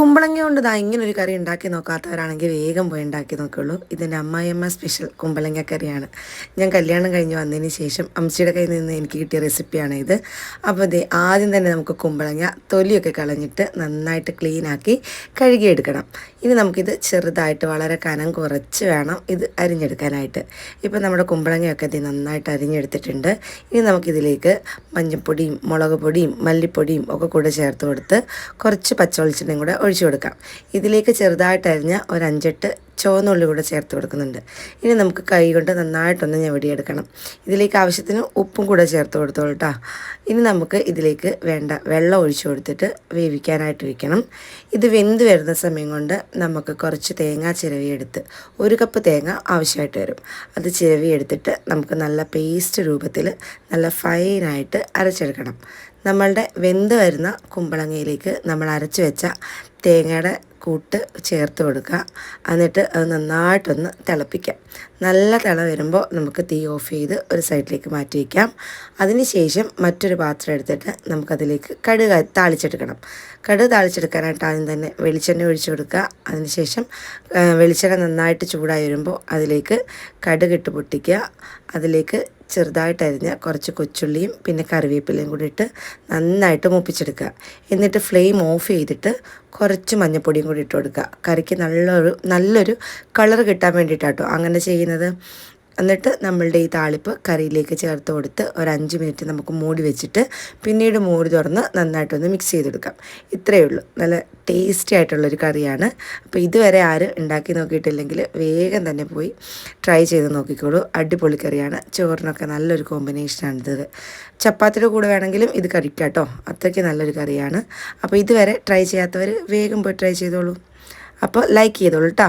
കുമ്പളങ്ങ കൊണ്ട് ഇതാ ഇങ്ങനെ ഒരു കറി ഉണ്ടാക്കി നോക്കാത്തവരാണെങ്കിൽ വേഗം പോയി ഉണ്ടാക്കി നോക്കുള്ളൂ. ഇതിന്റെ അമ്മായിയമ്മ സ്പെഷ്യൽ കുമ്പളങ്ങ കറിയാണ്. ഞാൻ കല്യാണം കഴിഞ്ഞ് വന്നതിന് ശേഷം അമ്മച്ചിയുടെ കയ്യിൽ നിന്ന് എനിക്ക് കിട്ടിയ റെസിപ്പിയാണ് ഇത്. അപ്പോൾ ഇത് ആദ്യം തന്നെ നമുക്ക് കുമ്പളങ്ങ തൊലിയൊക്കെ കളഞ്ഞിട്ട് നന്നായിട്ട് ക്ലീനാക്കി കഴുകിയെടുക്കണം. ഇനി നമുക്കിത് ചെറുതായിട്ട് വളരെ കനം കുറച്ച് വേണം ഇത് അരിഞ്ഞെടുക്കാനായിട്ട്. ഇപ്പോൾ നമ്മുടെ കുമ്പളങ്ങയൊക്കെ ഇത് നന്നായിട്ട് അരിഞ്ഞെടുത്തിട്ടുണ്ട്. ഇനി നമുക്കിതിലേക്ക് മഞ്ഞൾപ്പൊടിയും മുളക് പൊടിയും മല്ലിപ്പൊടിയും ഒക്കെ കൂടെ ചേർത്ത് കൊടുത്ത് കുറച്ച് പച്ചവെളിച്ചെണ്ണയും കൂടെ ഒഴിച്ചു കൊടുക്കാം. ഇതിലേക്ക് ചെറുതായിട്ട് അരിഞ്ഞ ഒരു അഞ്ചെട്ട് ചുവന്നുള്ളി കൂടെ ചേർത്ത് കൊടുക്കുന്നുണ്ട്. ഇനി നമുക്ക് കൈ കൊണ്ട് നന്നായിട്ടൊന്ന് ഞെവടിയെടുക്കണം ഇതിലേക്ക് ആവശ്യത്തിന് ഉപ്പും കൂടെ ചേർത്ത് കൊടുത്തോളൂ കേട്ടോ ഇനി നമുക്ക് ഇതിലേക്ക് വേണ്ട വെള്ളം ഒഴിച്ചു കൊടുത്തിട്ട് വേവിക്കാനായിട്ട് വെക്കണം. ഇത് വെന്ത് വരുന്ന സമയം കൊണ്ട് നമുക്ക് കുറച്ച് തേങ്ങ ചിരവിയെടുത്ത് ഒരു കപ്പ് തേങ്ങ ആവശ്യമായിട്ട് വരും. അത് ചിരവിയെടുത്തിട്ട് നമുക്ക് നല്ല പേസ്റ്റ് രൂപത്തിൽ നല്ല ഫൈനായിട്ട് അരച്ചെടുക്കണം. നമ്മളുടെ വെന്ത് വരുന്ന കുമ്പളങ്ങയിലേക്ക് നമ്മൾ അരച്ച് വെച്ച തേങ്ങയുടെ കൂട്ട് ചേർത്ത് കൊടുക്കുക. എന്നിട്ട് അത് നന്നായിട്ടൊന്ന് തിളപ്പിക്കാം. നല്ല തിള വരുമ്പോൾ നമുക്ക് തീ ഓഫ് ചെയ്ത് ഒരു സൈഡിലേക്ക് മാറ്റി വയ്ക്കാം. അതിനുശേഷം മറ്റൊരു പാത്രം എടുത്തിട്ട് നമുക്കതിലേക്ക് കടുക് താളിച്ചെടുക്കണം. കടുക് താളിച്ചെടുക്കാനായിട്ട് ആദ്യം തന്നെ വെളിച്ചെണ്ണ ഒഴിച്ചു കൊടുക്കുക. അതിനുശേഷം ശേഷം വെളിച്ചെണ്ണ നന്നായിട്ട് ചൂടായി വരുമ്പോൾ അതിലേക്ക് കടുക് ഇട്ട് പൊട്ടിക്കുക. അതിലേക്ക് ചെറുതായിട്ട് അരിഞ്ഞ കുറച്ച് കൊച്ചുള്ളിയും പിന്നെ കറിവേപ്പിലയും കൂടി ഇട്ട് നന്നായിട്ട് മുപ്പിച്ചെടുക്കുക. എന്നിട്ട് ഫ്ലെയിം ഓഫ് ചെയ്തിട്ട് കുറച്ച് മഞ്ഞൾപ്പൊടിയും കൂടി ഇട്ട് കൊടുക്കുക. കറിക്ക് നല്ലൊരു നല്ലൊരു കളർ കിട്ടാൻ വേണ്ടിയിട്ടാട്ടോ. അങ്ങനെ ചെയ്യുന്നത്. എന്നിട്ട് നമ്മളുടെ ഈ താളിപ്പ് കറിയിലേക്ക് ചേർത്ത് കൊടുത്ത് ഒരു അഞ്ച് മിനിറ്റ് നമുക്ക് മൂടി വെച്ചിട്ട് പിന്നീട് മൂടി തുറന്ന് നന്നായിട്ടൊന്ന് മിക്സ് ചെയ്തെടുക്കാം. ഇത്രയേ ഉള്ളൂ. നല്ല ടേസ്റ്റി ആയിട്ടുള്ളൊരു കറിയാണ്. അപ്പോൾ ഇതുവരെ ആരും ഉണ്ടാക്കി നോക്കിയിട്ടില്ലെങ്കിൽ വേഗം തന്നെ പോയി ട്രൈ ചെയ്ത് നോക്കിക്കോളൂ. അടിപൊളി കറിയാണ്. ചോറിനൊക്കെ നല്ലൊരു കോമ്പിനേഷനാണിത് ചപ്പാത്തിയുടെ കൂടെ വേണമെങ്കിലും ഇത് കഴിക്കാം കേട്ടോ അത്രയ്ക്ക് നല്ലൊരു കറിയാണ്. അപ്പോൾ ഇതുവരെ ട്രൈ ചെയ്യാത്തവർ വേഗം പോയി ട്രൈ ചെയ്തോളൂ. അപ്പോൾ ലൈക്ക് ചെയ്തോളൂ കേട്ടോ